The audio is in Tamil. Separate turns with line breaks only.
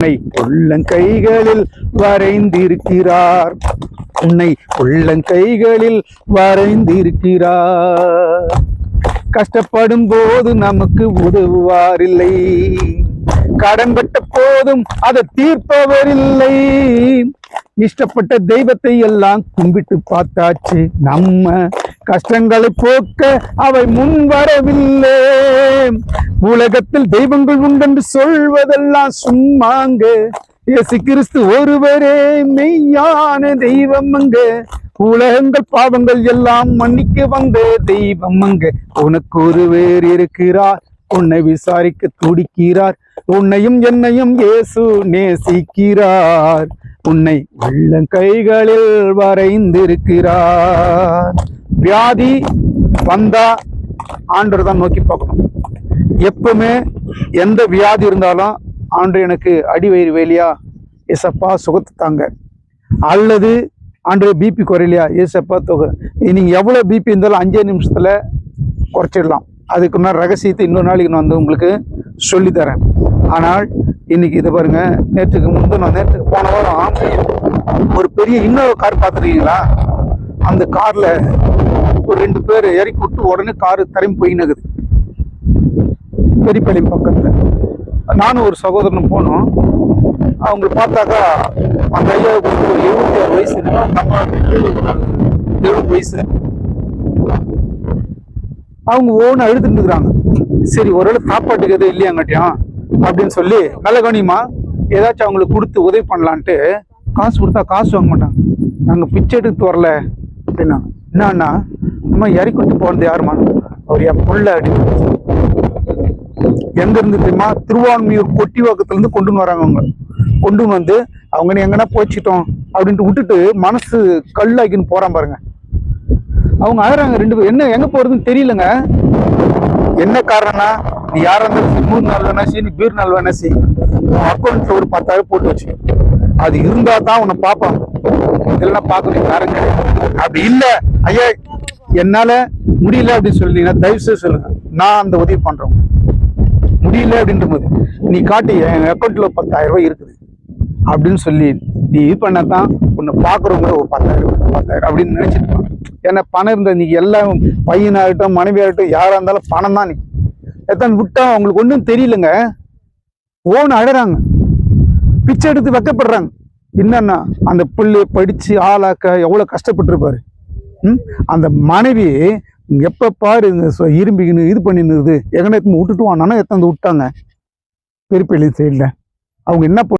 உன்னை உள்ளங்கைகளில் வரைந்திருக்கிறார். உன்னை உள்ளங்கைகளில் வரைந்திருக்கிறார். கஷ்டப்படும் போது நமக்கு உதவுவாரில்லை. கடன்பட்ட போதும் அதை தீர்ப்பவரில்லை. இஷ்டப்பட்ட தெய்வத்தை எல்லாம் கும்பிட்டு பார்த்தாச்சு. நம்ம கஷ்டங்களை போக்க அவை முன் வரவில்லை உலகத்தில் தெய்வங்கள் உண்டென்று சொல்வதெல்லாம் சும்மாங்க. இயேசு கிறிஸ்து ஒருவரே மெய்யான தெய்வம் அங்க. உலகங்கள் பாவங்கள் எல்லாம் மன்னிக்க வந்த தெய்வம் அங்க. உனக்கு ஒருவர் இருக்கிறார் உன்னை விசாரிக்க துடிக்கிறார். உன்னையும் என்னையும் இயேசு நேசிக்கிறார். உன்னை உள்ளங்கைகளில் வரைந்திருக்கிறார். வியாதி வந்தா ஆண்டவர் தான் நோக்கி பார்க்கணும். எப்பவுமே எந்த வியாதி இருந்தாலும் ஆண்டு எனக்கு அடிவயிறு வேலையா? ஏசப்பா சுகத்தை தாங்க. அல்லது ஆண்டு பிபி குறையிலையா? ஏசப்பா தொகை. நீங்கள் எவ்வளோ பிபி இருந்தாலும் அஞ்சே நிமிஷத்தில் குறைச்சிடலாம். அதுக்கு நான் ரகசியத்தை இன்னொரு நாளைக்கு நான் வந்து உங்களுக்கு சொல்லித்தரேன். ஆனால் இன்னைக்கு இதை பாருங்க நேற்றுக்கு முந்தின நேற்றுக்கு போன வாரம் ஒரு பெரிய இன்னொரு கார் பார்த்துருக்கீங்களா? அந்த கார்ல ஒரு ரெண்டு பேர் இறக்கி விட்டு உடனே காரு தரம் போயினுக்குது பெரியப்பாளையம் பக்கத்தில். நானும் ஒரு சகோதரனும் போனோம். அவங்கள பார்த்தாக்கா அந்த ஐயாவுக்கு ஒரு எழுபத்தி ஆறு வயசு எழுபது வயசு. அவங்க ஓன அழுதுட்டு இருக்கிறாங்க சரி ஒருவேளை சாப்பாட்டுக்கு எதுவும் இல்லையாங்கட்டியும் அப்படின்னு சொல்லி நல்ல ஏதாச்சும் அவங்களுக்கு கொடுத்து உதவி பண்ணலான்ட்டு காசு கொடுத்தா காசு வாங்க மாட்டாங்க. நாங்கள் பிச்சை எடுத்து வரல அப்படின்னா என்னன்னா அம்மா இறக்கி போனது யாருமா அவர் என் புள்ள அப்படின்னு எங்க இருந்து தெரியுமா? திருவான்மியூர் கொட்டி இருந்து கொண்டு வராங்க அவங்க. கொண்டு வந்து அவங்க நீ எங்கன்னா போச்சிட்டோம் அப்படின்ட்டு விட்டுட்டு மனசு கல்லாக்கின்னு போறான் பாருங்க. அவங்க ஆகிறாங்க ரெண்டு பேரும். என்ன எங்க போறதுன்னு தெரியலங்க. என்ன காரணம்னா நீ யாரா இருந்தாலும் மூணு நாள் வேணா சரி நீ பீர் நாள் வேணா சரி அக்கௌண்ட்ல ஒரு பத்தாயிரம் போட்டு வச்சு அது இருந்தா தான் உன்னை பார்ப்பான். இதெல்லாம் பார்க்கணும் யாரும் கிடையாது. அப்படி இல்லை. ஐயா என்னால முடியல அப்படின்னு சொல்லிட்டீங்கன்னா தயவு செய்து சொல்லுங்க. நான் அந்த உதவி பண்றோம். முடியல அப்படின்ற போது நீ காட்டி என் அக்கௌண்ட்ல பத்தாயிரம் ரூபாய் இருக்குது. அப்படின்னு சொல்லி நீ இது பண்ணாதான் உன்னை பாக்குறவங்க ஒரு பத்தாயிரம் பத்தாயிரம் அப்படின்னு நினைச்சிருப்பாங்க ஏன்னா பணம் இருந்தது நீ எல்லாம் பையனாகட்டும் மனைவியாகட்டும் யாரா இருந்தாலும் பணம் தான் நீ எத்தனை விட்டா அவங்களுக்கு ஒன்றும் தெரியலங்க. ஓன் அழறாங்க. பிச்சை எடுத்து வைக்கப்படுறாங்க. என்னன்னா அந்த பிள்ளை படிச்சு ஆளாக்க எவ்வளோ கஷ்டப்பட்டுருப்பாரு. ம்? அந்த மனைவி எப்போ பாரு இந்த இரும்பிக்கின்னு இது பண்ணிருந்தது. எங்கன விட்டுட்டு வானா எத்தனை விட்டாங்க. பெருப்பள்ளி சைடில். அவங்க என்ன